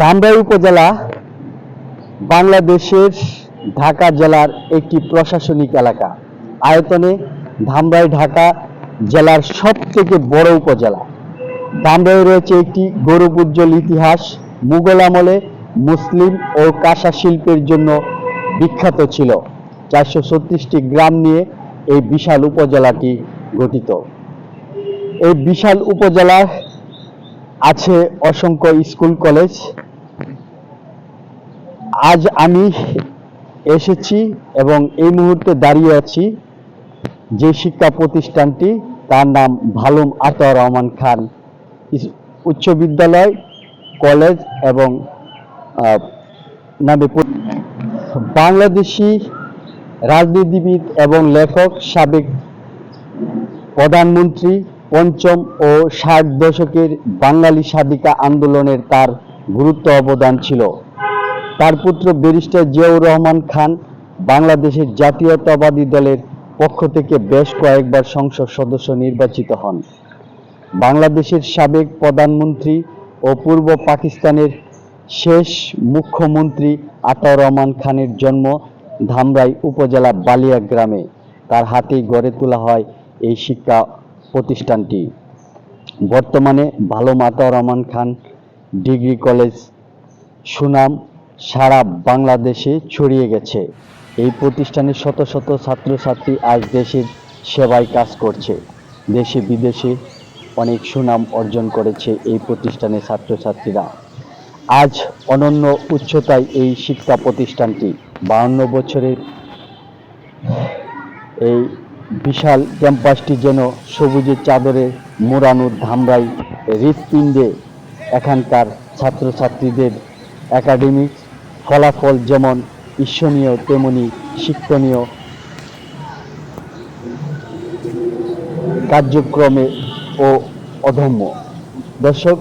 ধামরাই উপজেলা বাংলাদেশের ঢাকা জেলার একটি প্রশাসনিক এলাকা। আয়তনে ধামরাই ঢাকা জেলার সব থেকে বড় উপজেলা। ধামরাই রয়েছে একটি গৌরব উজ্জ্বল ইতিহাস, মুঘল আমলে মুসলিম ও কাঁসা শিল্পের জন্য বিখ্যাত ছিল। চারশো ছত্রিশটি গ্রাম নিয়ে এই বিশাল উপজেলাটি গঠিত। এই বিশাল উপজেলার আছে অসংখ্য স্কুল, কলেজ আজ আমি এসেছি এবং এই মুহূর্তে দাঁড়িয়ে আছি যে শিক্ষা প্রতিষ্ঠানটি, তার নাম ভালুম আতর রহমান খান উচ্চ বিদ্যালয়, কলেজ এবং নামে বাংলাদেশি রাজনীতিবিদ এবং লেখক, সাবেক প্রধানমন্ত্রী পঞ্চম ও ষাট দশকের বাঙালি স্বাধিকা আন্দোলনের তার গুরুত্ব অবদান ছিল। তার পুত্র ব্যারিস্টার জিয়াউর রহমান খান বাংলাদেশের জাতীয়তাবাদী দলের পক্ষ থেকে বেশ কয়েকবার সংসদ সদস্য নির্বাচিত হন। বাংলাদেশের সাবেক প্রধানমন্ত্রী ও পূর্ব পাকিস্তানের শেষ মুখ্যমন্ত্রী আতাউর রহমান খানের জন্ম ধামরাই উপজেলা বালিয়া গ্রামে তার হাতেই গড়ে তোলা হয় এই শিক্ষা প্রতিষ্ঠানটি। বর্তমানে ভালো মাতা রহমান খান ডিগ্রি কলেজ সুনাম সারা বাংলাদেশে ছড়িয়ে গেছে। এই প্রতিষ্ঠানের শত শত ছাত্রছাত্রী আজ দেশের সেবায় কাজ করছে। দেশে বিদেশে অনেক সুনাম অর্জন করেছে এই প্রতিষ্ঠানের ছাত্রছাত্রীরা। আজ অনন্য উচ্চতায় এই শিক্ষা প্রতিষ্ঠানটি। বাহান্ন বছরের এই বিশাল ক্যাম্পাসটি যেন সবুজের চাদরে মোড়ানোর ধামরাই, হৃৎপিণ্ডে এখানকার ছাত্রছাত্রীদের একাডেমিক ফলাফল যেমন ঈর্ষণীয় তেমনি শিক্ষণীয়। কার্যক্রমে ও অধম্য দর্শক